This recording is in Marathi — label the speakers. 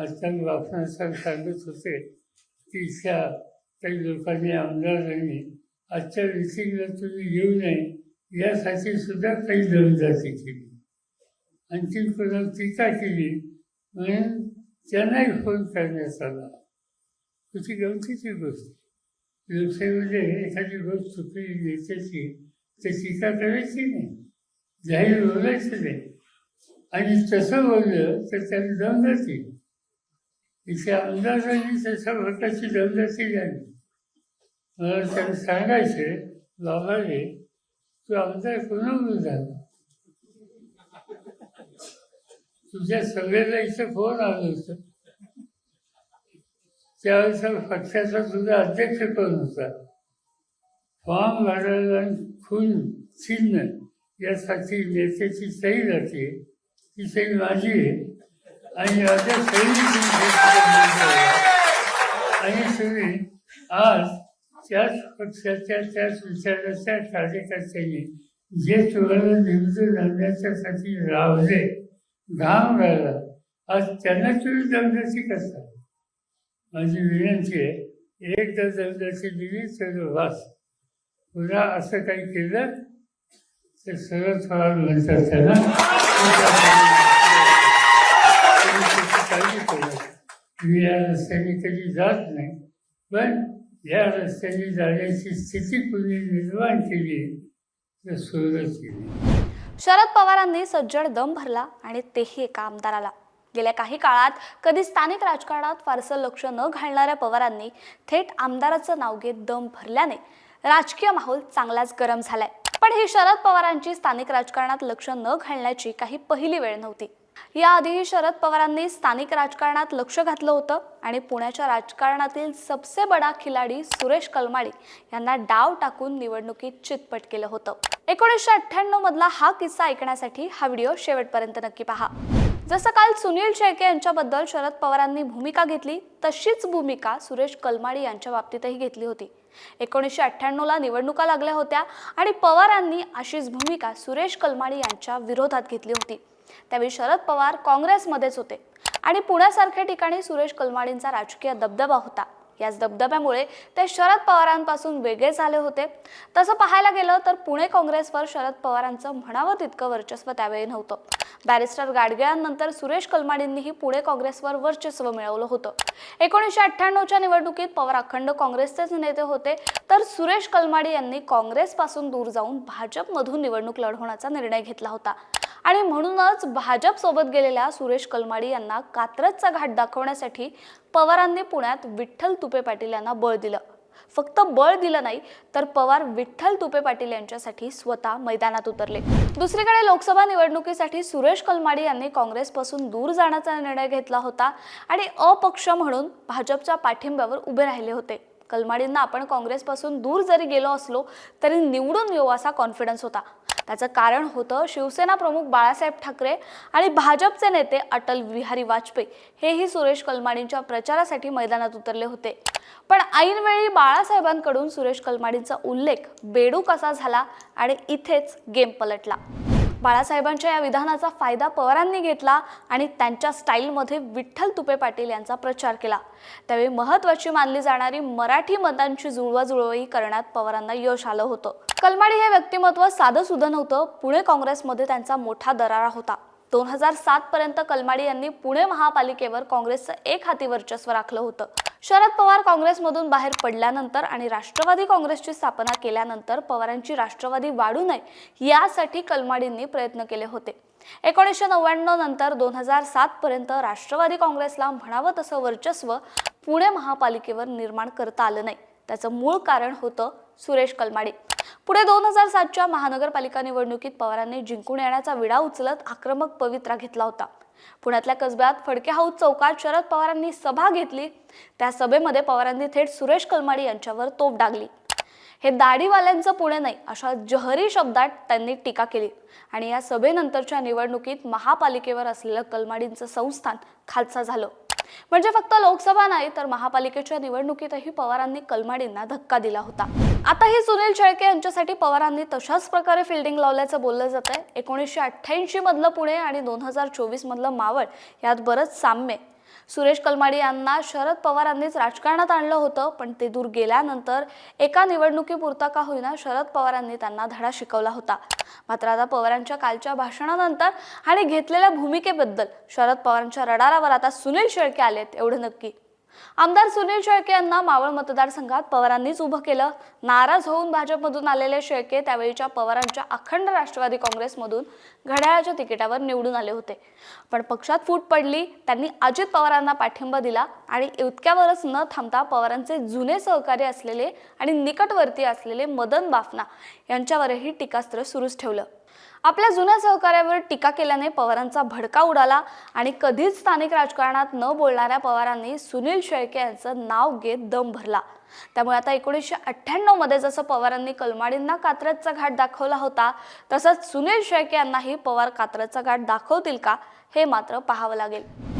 Speaker 1: आजकाल बापना सांगत होते. की इथल्या काही लोकांनी आमदारांनी आजच्या मिटिंगला तुम्ही येऊ नये यासाठी सुद्धा काही दमदाटी केली. आणखी कोणावर टीका केली म्हणून त्यांनाही फोन करण्यात आला. तुझी गमतीची गोष्ट. लोकशाहीमध्ये एखादी गोष्ट चुकली नेत्याची तर टीका करायची नाही. जाहीर बोलायचं नाही. आणि तसं बोललं तर त्याला दम जातील इथे आमदारांनी तशा प्रकारची दमदाटी झाली मला त्याला सांगायचे बाबा रे तू आमदार कोणावर झाला तुझ्या सगळ्याला इथं फोन आलं होतं? त्यावेळेस पक्षाचा तुझा अध्यक्ष कोण होता? फॉर्म भरायला आणि खून चिन्ह यासाठी नेत्याची सही जाते. ती सही माझी आहे. आणि माझ्या सही आणि तुम्ही आज त्याच पक्षाच्या त्याच विचाराच्या कार्यकर्त्यांनी जे तुम्हाला निवडून आणण्याच्यासाठी रावले घाम राहिला आज त्यांना तुम्ही दमदाची करता माझी विनंती आहे एकदा दमदाची दिली तर वास. पुन्हा असं काही केलं तर सरळ थोडा म्हणतात त्यांना तुम्ही त्याची काळजी करू मी या रस्त्याने कधी जात नाही पण या रस्त्याने जाण्याची स्थिती कुणी निर्माण केली तर सुरुवात केली
Speaker 2: शरद पवारांनी सज्जड दम भरला आणि तेही एका आमदाराला. गेल्या काही काळात कधी स्थानिक राजकारणात फारसं लक्ष न घालणाऱ्या पवारांनी थेट आमदाराचं नाव घेत दम भरल्याने राजकीय माहोल चांगलाच गरम झालाय. पण ही शरद पवारांची स्थानिक राजकारणात लक्ष न घालण्याची काही पहिली वेळ नव्हती. याआधीही शरद पवारांनी स्थानिक राजकारणात लक्ष घातलं होतं आणि पुण्याच्या राजकारणातील सबसे बडा खिलाडी सुरेश कलमाडी यांना डाव टाकून निवडणुकीत चितपट केलं होतं. एकोणीसशे अठ्ठ्याण्णव मधला हा किस्सा ऐकण्यासाठी हा व्हिडिओ शेवटपर्यंत नक्की पहा. जसं काल सुनील शेळके यांच्याबद्दल शरद पवारांनी भूमिका घेतली तशीच भूमिका सुरेश कलमाडी यांच्या बाबतीतही घेतली होती. एकोणीसशे अठ्ठ्याण्णवला निवडणुका लागल्या होत्या आणि पवारांनी अशीच भूमिका सुरेश कलमाडी यांच्या विरोधात घेतली होती. त्यावेळी शरद पवार काँग्रेसमध्येच होते. आणि पुण्यासारख्या ठिकाणी सुरेश कलमाडींचा राजकीय दबदबा होता. याच दबदब्यामुळे ते शरद पवारांपासून वेगळे झाले होते. तसं पाहायला गेलं तर पुणे काँग्रेसवर शरद पवारांचं म्हणावं तितकं वर्चस्व त्यावेळी नव्हतं. बॅरिस्टर गाडगिळांनंतर सुरेश कलमाडींनीही पुणे काँग्रेसवर वर्चस्व मिळवलं होतं. एकोणीसशे अठ्ठ्याण्णवच्या निवडणुकीत पवार अखंड काँग्रेसचेच नेते होते. तर सुरेश कलमाडी यांनी काँग्रेसपासून दूर जाऊन भाजपमधून निवडणूक लढवण्याचा निर्णय घेतला होता. आणि म्हणूनच भाजपसोबत गेलेल्या सुरेश कलमाडी यांना कात्रजचा घाट दाखवण्यासाठी पवारांनी पुण्यात विठ्ठल तुपे पाटील यांना बळ दिलं. फक्त बळ दिलं नाही तर पवार विठ्ठल तुपे पाटील यांच्यासाठी स्वतः मैदानात उतरले. दुसरीकडे लोकसभा निवडणुकीसाठी सुरेश कलमाडी यांनी काँग्रेसपासून दूर जाण्याचा निर्णय घेतला होता आणि अपक्ष म्हणून भाजपच्या पाठिंब्यावर उभे राहिले होते. कलमाडींना आपण काँग्रेसपासून दूर जरी गेलो असलो तरी निवडून येऊ असा कॉन्फिडन्स होता. त्याचं कारण होतं शिवसेना प्रमुख बाळासाहेब ठाकरे आणि भाजपचे नेते अटल बिहारी वाजपेयी. हेही सुरेश कलमाडींच्या प्रचारासाठी मैदानात उतरले होते. पण ऐनवेळी बाळासाहेबांकडून सुरेश कलमाडींचा उल्लेख बेडूक असा झाला आणि इथेच गेम पलटला. बाळासाहेबांच्या या विधानाचा फायदा पवारांनी घेतला आणि त्यांच्या स्टाईलमध्ये विठ्ठल तुपे पाटील यांचा प्रचार केला. त्यावेळी महत्वाची मानली जाणारी मराठी मतांची जुळवाजुळवही करण्यात पवारांना यश आलं होतं. कलमाडी हे व्यक्तिमत्व साधं सुधं नव्हतं. पुणे काँग्रेसमध्ये त्यांचा मोठा दरारा होता. दोन हजार सात पर्यंत कलमाडी यांनी पुणे महापालिकेवर काँग्रेसचं एक हाती वर्चस्व राखलं होतं. शरद पवार काँग्रेसमधून बाहेर पडल्यानंतर आणि राष्ट्रवादी काँग्रेसची स्थापना केल्यानंतर पवारांची राष्ट्रवादी वाढू नये यासाठी कलमाडींनी प्रयत्न केले होते. एकोणीसशे नव्याण्णव नंतर दोन हजार सात पर्यंत राष्ट्रवादी काँग्रेसला म्हणावं तसं वर्चस्व पुणे महापालिकेवर निर्माण करता आलं नाही. त्याचं मूळ कारण होतं सुरेश कलमाडी. पुढे दोन हजार सातच्या महानगरपालिका निवडणुकीत पवारांनी जिंकून येण्याचा विडा उचलत आक्रमक पवित्रा घेतला होता. पुण्यातल्या कसब्यात फडके हाऊस चौकात शरद पवारांनी सभा घेतली. त्या सभेमध्ये पवारांनी थेट सुरेश कलमाडी यांच्यावर तोफ डागली. हे दाढीवाल्यांचं पुणे नाही अशा जहरी शब्दात त्यांनी टीका केली. आणि या सभेनंतरच्या निवडणुकीत महापालिकेवर असलेलं कलमाडींचं संस्थान खालसा झालं. म्हणजे फक्त लोकसभा नाही तर महापालिकेच्या निवडणुकीतही पवारांनी कलमाडींना धक्का दिला होता. आता हे सुनील शेळके यांच्यासाठी पवारांनी तशाच प्रकारे फिल्डिंग लावल्याचं बोललं जात आहे. एकोणीसशे अठ्ठ्याऐंशी मधलं पुणे आणि दोन हजार चोवीस मधलं मावळ यात बरंच साम्य. सुरेश कलमाडी यांना शरद पवारांनीच राजकारणात आणलं होतं पण ते दूर गेल्यानंतर एका निवडणुकीपुरता का होईना शरद पवारांनी त्यांना धडा शिकवला होता. मात्र आता पवारांच्या कालच्या भाषणानंतर आणि घेतलेल्या भूमिकेबद्दल शरद पवारांच्या रडारावर आता सुनील शेळके आलेत एवढं नक्की. आमदार सुनील शेळके यांना मावळ मतदारसंघात पवारांनीच उभं केलं. नाराज होऊन भाजपमधून आलेले शेळके त्यावेळीच्या पवारांच्या अखंड राष्ट्रवादी काँग्रेसमधून घड्याळाच्या तिकिटावर निवडून आले होते. पण पक्षात फूट पडली त्यांनी अजित पवारांना पाठिंबा दिला आणि इतक्यावरच न थांबता पवारांचे जुने सहकारी असलेले आणि निकटवर्ती असलेले मदन बाफना यांच्यावरही टीकास्त्र सुरूच ठेवलं. आपल्या जुन्या सहकार्यावर टीका केल्याने पवारांचा भडका उडाला आणि कधीच स्थानिक राजकारणात न बोलणाऱ्या पवारांनी सुनील शेळके यांचं नाव घेत दम भरला. त्यामुळे आता एकोणीसशे अठ्ठ्याण्णवमध्ये जसं पवारांनी कलमाडींना कात्रजचा घाट दाखवला होता तसंच सुनील शेळके यांनाही पवार कात्रजचा घाट दाखवतील का हे मात्र पाहावं लागेल.